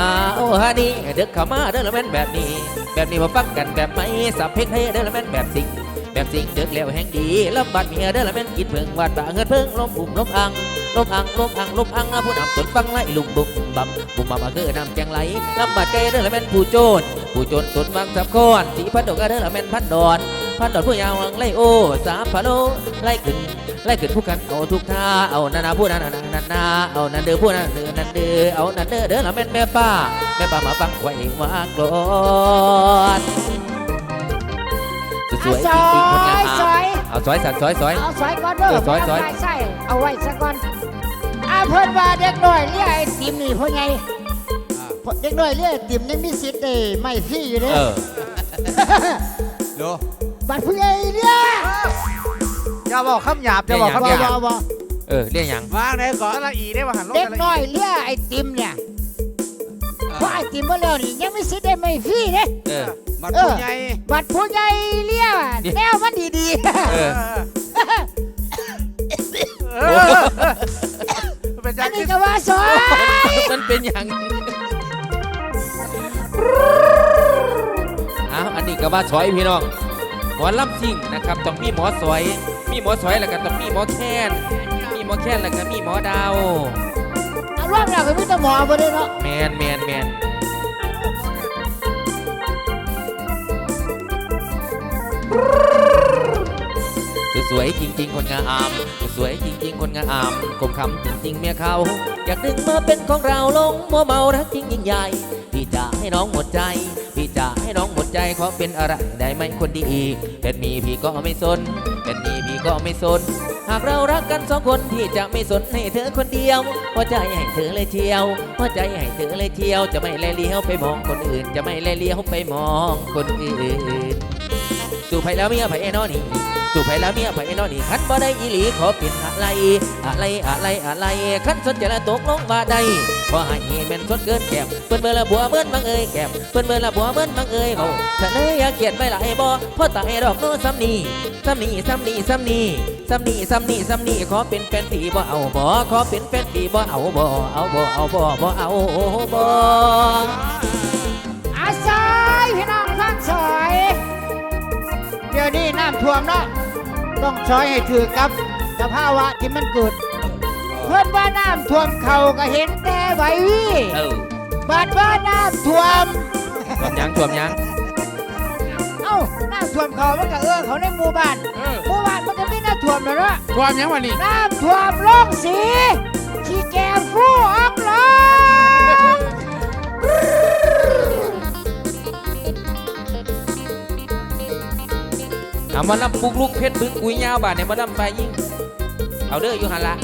อ้าวฮานี่เด็กเข้ามาเด้อละแม่นแบบนี้ แบบนี้มาฟังกันแบบไหมสับเพลงให้เด้อละแม่นแบบสิงแบบสิงเด็กแล้วแห่งดีลำบัดเมียเด้อละแม่นกินเพิงวาดป่าเงินเพิ่งลมอุ่มลมอังลมอังลมอังลมอังผู้นำตนฟังไล่ลุงบุ่มบัมบุ่มบัมคือน้ำแจงไหลลำบัดใจเด้อละแม่นผู้โจรผู้โจรตนวังสับคอนสีพันดอกเด้อละแม่นพันดอน พันดอนผู้ยาวไล่โอสาพะโลไล่ขึ้นไล่ขึ้นผู้กันเอาทุกท่าเอานานาผู้นั้นนานานาเอานันเด้อผู้นั้นเด้อนันเด้อเอานันเด้อเด้อละแม่นแม่ป้าแม่ป้ามาฟังไว้วางกลอนสวยๆจริงๆคนงามซอยเอาซอยสัตว์ซอยซอยเอาซอยก่อนเด้อเออซอยซอยบ่ต้งใส่เอาไว้ซะก่อนอาเพิ่นว่าเด็กน้อยเลี้ยไอติมนี่พ่อใหญ่เด็กน้อยเลี้ยไอติมยังมีสิทธิ์ได้ไม่ฟรีอยู่เด้เออดู บัดผู้ใหญ่เลี้ยอย่าบอกคำหยาบอย่าบอกอย่าคำบ่หยาบบ่บ่เออเรียกหยังวางไหนก่อนละอีได้ป่ะหันลงเด็กละน้อยเลี้ยไอติมเนี่ยเพราะไอติมบ่แล้วนี่ยังมีสิทธิ์ได้ไม่ฟรีเด้ เออมันผู้ใหญ่บัดผู้ใหญ่เลี้ยนี่แนวมันดีเออ เออเป็นๆจัอังนนี้ที่ก็ว่าซอยมันเป็นหยังเอาอันนี้ก็ว่าซอยพี่น้องห มอลำซิ่งนะครับต้องมีหมอสวย มีหมอสวยแล้วก็ต้องมีหมอแค้นมีหมอแค้นแล้วก็มีหมอดาวเอารอบแล้วก็มีแต่หมอบ่ได้เนาะแมนแมนแมน สวยจริง ๆ คนงามสวยจริง ๆ คนงามคมคำจริง ๆ เมียเขา อยากดึงมาเป็นของเราลงมัวเมารักจริงยิ่งใหญ่พี่จะให้น้องหมดใจ พี่จะให้น้องหมดใจขอเป็นอะไรได้ไหมคนดีเป็นมีพี่ก็ไม่สนเป็นมีพี่ก็ไม่สน หากเรารักกันสองคนที่จะไม่สนให้เธอคนเดียวหัวใจให้เธอเลยเชียวหัวใจให้เธอเลยเชียว จะไม่แลเลี้ยวไปมองคนอื่น จะไม่แลเลี้ยวไปมองคนอื่น สู่ไผแล้วเมียไผนอนี่สู่ไผแล้วเมียไผนอนี่คันบ่ได้อีหลีขอเป็นอะไรอะไรอะไรอะไรคันสนใจละตกลงว่าได้ขอให้แม่นสดเกินแก้มเปิ้นเบอร์ละบัวเบิ้นบังเอ้ยแก้มเปิ้นเบอร์ละบัวเบิ้นบังเอ้ยเขาถ้าเลยอยากเกลียดไม่หลายบ่เพราะตายดอกโน้ซ้ำนี่ซ้ำนี่ซ้ำนี่ซ้ำนี่ซ้ำนี่ซ้ำนี่ซ้ำนี่ขอเป็นแฟนผีบ่เอาบ่ขอเป็นแฟนผีบ่เอาบ่เอาบ่เอาบ่บ่เอาบ่อาซอยพี่น้องฟังซอย ดี๋ยวนี้น้ำท่วมเนาะต้องซอยให้ถือกับสภาวะที่มันเกิด เพื่อนว่าน้ำท่วมเขาก็เห็นแต่ไหววิเออบัดว่าน้ำท่วม ท่วมยังท่วมยังเอ้าน้ำท่วมเขามันก็เออเขาในหมู่บ้านหมู่บ้านมันก็มีน้ำท่วมแล้วเนาะความยังวันนี้น้ำท่วมลงสีขี้แกมฟู่ออก เอามาลำปุกลุกเพชรบึกกุยยาวบาดเนี่ยมาลำไปยิงเอาเด้ออยู่หันละ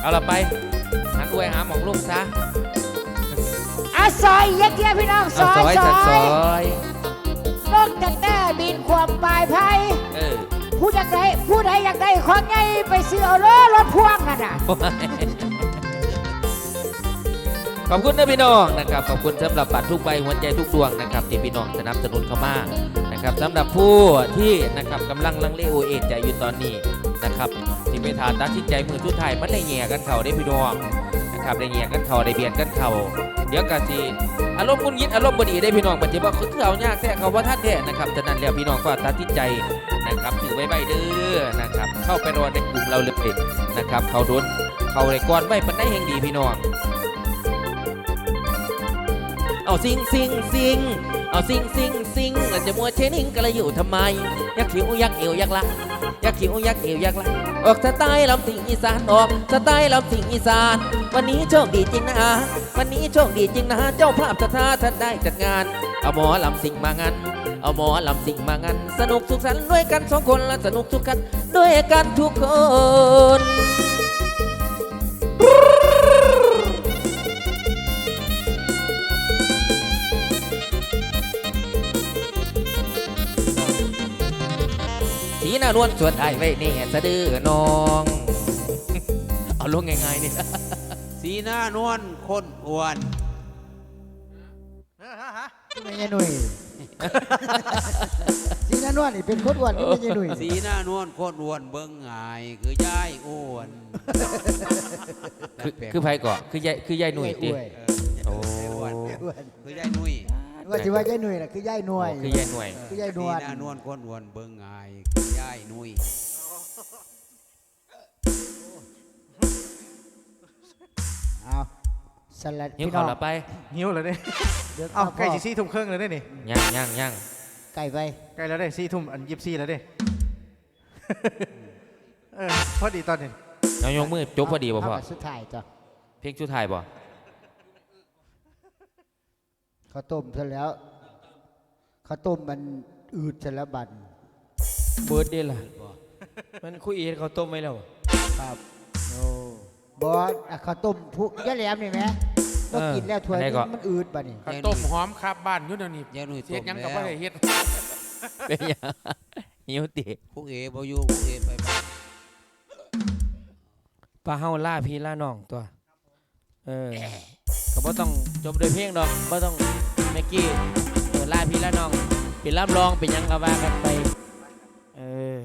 เอาละไปหันอวยหาหมองลูกซะอาซอยเยกเทียพี่น้องซเอาอยซอยซสัดซออยยนกจากแต้บินความปลายไพ่ เออ ผู้อยากได้ผู้ใดอยากได้ของไงไปซื้อเอาเลยรถพ่วงนั่นน่ะ ขอบคุณนะพี่น้องนะครับขอบคุณสำหรับบัตรทุกใบหัวใจทุกดวงนะครับที่พี่น้องสนับสนุนเข้ามานะครับสำหรับผู้ที่นะครับกำลังลังเลโอเอใจอยู่ตอนนี้นะครับที่ไปทานตัดสินใจมือทุกไทายมันได้แย่กันเขาได้พี่น้อง ขับได้แย่กันเข่าได้เบียดกันเข่าเดี๋ยวกะสิอารมณ์มุนยิดอารมณ์บดีได้พี่น้องปฏิบัติคือเอายากแท้เขาว่าท่านแท้นะครับฉะนั้นแล้วพี่น้องก็ตัดที่ใจนะครับถือไว้ใบเด้อนะครับ เข้าไปรอในกลุ่มเราเลยนะครับ เขาโดนเขาเลยก้อนไว้ปันได้แห่งดีพี่น้อง เอาซิงซิงซิงเอาซิงซิงซิงแล้วจะมัวเชนิงกันละอยู่ทำไมยักขิวยักเอวยักละยักขิวยักเอวยักละออกสไตล์ลำสิงอีสานออกสไตล์ลำสิงอีสาน วันนี้โชคดีจริงนะวันนี้โชคดีจริงนะเจ้าภาพสถาท่านได้จัดงานเอาหมอลำสิงมางันเอาหมอลำสิงมางันสนุกสุขสันต์ด้วยกันสองคนและสนุกทุกกันด้วยกันทุกคน สีหน้านวลชวนไอ้ไว้เน่สะดือน้อง เอาลงง่ายๆนี่ สีหน้านวลคนอ้วนเออฮะฮะไม่ใช่หนุ่ยสีนานวลนี่เป็นคนอ้วนนี่ไม่ใช่หนุ่ยสีหน้านวลโคตรอ้วนเบิ่งหายคือย่ายอ้วนคือคือไผก่อคือยายคือยายหนุ่ยติอ้วนเออโอ้อ้วนอ้วนคือย่ายนุ่ยว่าที่ว่าใช่หนุ่ยน่ะคือย่ายหน่วยคือยายหน่วยคือยายนสีวลหน้านวลโคตรอ้วนเบิ่งหายคื อย่ายนุ่ยเอาสลัดหิวพี่น้ข้าอวงละไปหิวเลยเด้เดี๋ยวเอ้าข้าวใกล้พ่อจะสี่ทุ่มครึ่งเลยเด้นี่ย่างย่างย่างไก่ไปใกล้แล้วเด้สี่ทุ่มอันยี่สิบสี่แล้วเด้ เออพอดีตอนนี้เอายกมือจบพอดีบ่พ่อเามาสุดท้ายจ้ะเพลงชุดไทายบ่ข้าวต้มเสร็จแล้วข้าวต้มมันอืดเสร็จแล้วบัน เบิร์ดเด้ล่ะ มันคุยเอ็ดเขาวต้มไว้แล้วครับโอ้ บอสอะข้าวต้มผู้ยะแหลมนี่ไหมก็กินแล้วถ้วยนี้มันอืดบัดนี่ข้าวต้มหอมครับบ้านอยู่เดี๋ยวนี้ย่ายนุ่ยเฮ็ดหยังต้ก็มบ่แล้วได้เฮ็ดเป็นหยังหิวติพวกเอ๋บ่อยู่พวกเอ๋ไปบ้านปลาเฮาล่าพี่ล่าน้องตัว เออก็บ่ต้องจบด้วยเพลงดอกบ่ต้องแม็กกี้เออล่าพี่ล่าน้องเป็นรับรองเป็นหยังก็ว่ากันไป เออ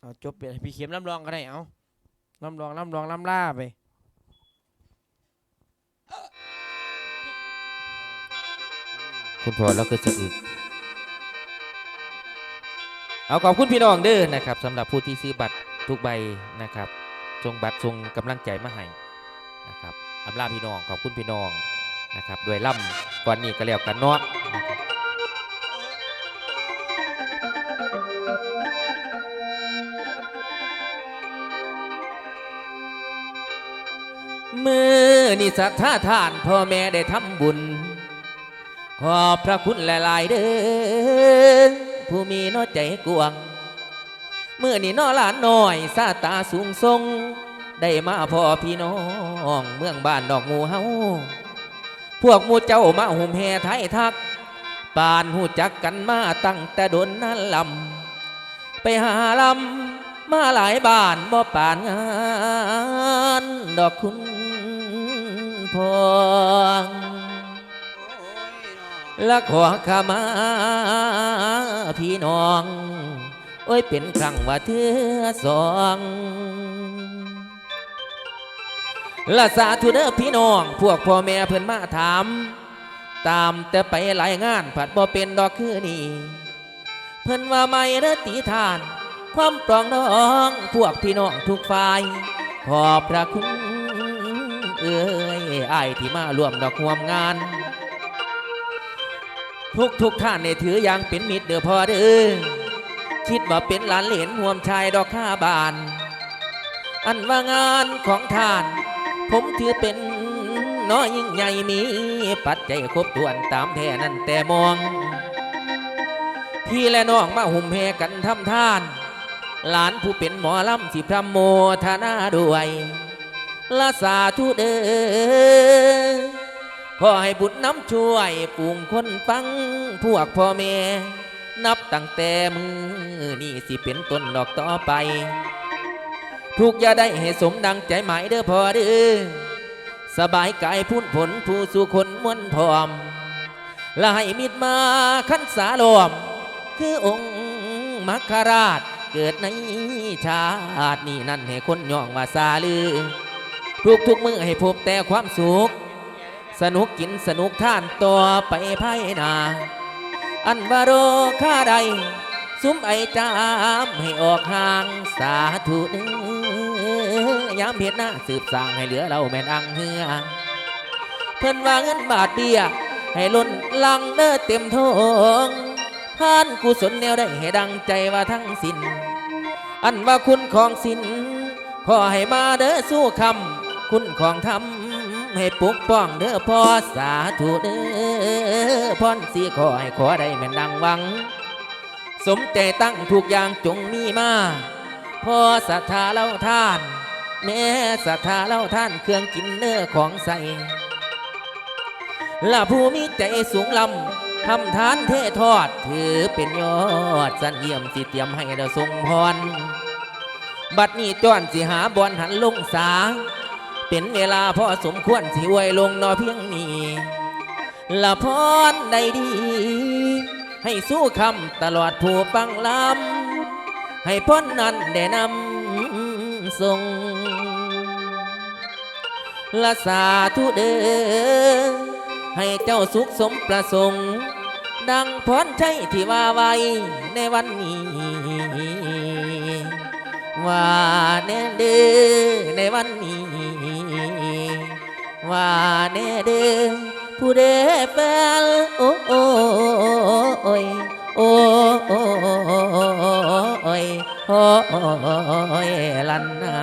เอาจบเป็นพี่เข็มรับรองก็ได้เอารับรองรับรองรับล่าไปคุณพ่อแล้วก็จะอึกเอาขอบคุณพี่น้องเด้อนะครับสำหรับผู้ที่ซื้อบัตรทุกใบนะครับทรงบัตรทรงกำลังใจมาให้นะครับอำลาพี่น้องขอบคุณพี่น้องนะครับด้วยล่ำก่อนนี้ก็แล้วกันเนาะ มือนี่สัทธาทานพ่อแม่ได้ทำบุญ ขอบพระคุณหลาย ๆ เด้อผู้มีน้อใจกวางมือนี่น้อหลานน้อยซาตาสูงทรง ได้มาพ่อพี่น้องเมืองบ้านดอกงูเฮาพวกมูเจ้ามาหุ่มแห่ไทยทักปานหูจักกันมาตั้งแต่โดนนั้นลำไปหาลำมาหลายบ้านบ่ป่านงาน ดอกคุณ พวงและขอขมาพี่น้อง โอ้ยเป็นครั้งว่าเธอสองละสาธุเด้อพี่น้อง พวกพ่อแม่เพิ่นมาถาม ตามแต่ไปหลายงานผัดบ่เป็นดอกคือนี่เพิ่นว่าไม่เด้อตีทาน ความปรองน้อง พวกพี่น้องทุกฝ่าย ขอบพระคุณ เอ้ยอายที่มาร่วมดอกห่วมงาน ทุกทุกท่านในถืออย่างเป็นมิตรเด้อพอเด้อคิดว่าเป็นหลานเหลนห่วมชายดอกข้าบาน อันว่างานของท่าน ผมถือเป็นน้อยยิ่งใหญ่มี ปัจจัยครบถ้วนตามแท่นั้นแต่มอง พี่และน้องมาหุ่มแห่กันทำท่าน หลานผู้เป็นหมอลำสิพระโมทนาด้วย ละสาธุเด้อขอให้บุญน้ำช่วยปวงคนฟังพวกพ่อแม่นับตั้งแต่มือนี่สิเป็นต้นดอกต่อไป ทุกอย่าได้ให้สมดังใจหมายเด้อพ่อเด้อสบายกายพุ่นผลผู้สู่คนมวนพร้อมและให้มิตรมาขันสาลอม คือองค์มัคคราชเกิดในชาตินี้นั่นให้คนย่องว่าซาลือ ทุกทุกมือให้พบแต่ความสุข สนุกกินสนุกท่านต่อไปภายหนาอันบาโรค่าใดซุ้มไอจามให้ออกห่างสาธุเด้อยามเห็นหน้าสืบสางให้เหลือเราแม่นอังเฮือเพิ่นว่าเงินบาทเบี้ยให้ล้นลังเด้อเต็มทองท่านกุศลแนวได้ให้ดังใจว่าทั้งสิ้น อันว่าคุณของสินขอให้มาเด้อสู้คำ คุณของธรรมให้ปกป้องเด้อพ่อสาธุเด้อพรสีขอให้ขอได้แม่นดังหวัง สมใจตั้งทุกอย่างจงมีมาพ่อศรัทธาเล่าท่าน แม่ศรัทธาเล่าท่านเครื่องกินเนื้อของใสละผู้มีใจสูงลำทำทานเททอดถือเป็นยอดสันเยี่ยมสิเตรียมให้เราทรงพรบัดนี้จ้อนสิหาบอลหันลงสา เป็นเวลาพอสมควรสิอวยลงนอเพียงนี้ละพรใดดี ให้สู้คำตลอดผู้ฟังลำให้พ้นนั้นได้นำส่งละสาธุเด้อให้เจ้าสุขสมประสงค์ ดังพรใช่ที่ว่าไว้ในวันนี้ ว่าแน่เด้อในวัน ว่าแน่เด้อผู้เด้แฟนโอ้โอ้โอ้ยโอ้โอ้โอ้ยโอ้ยลันนา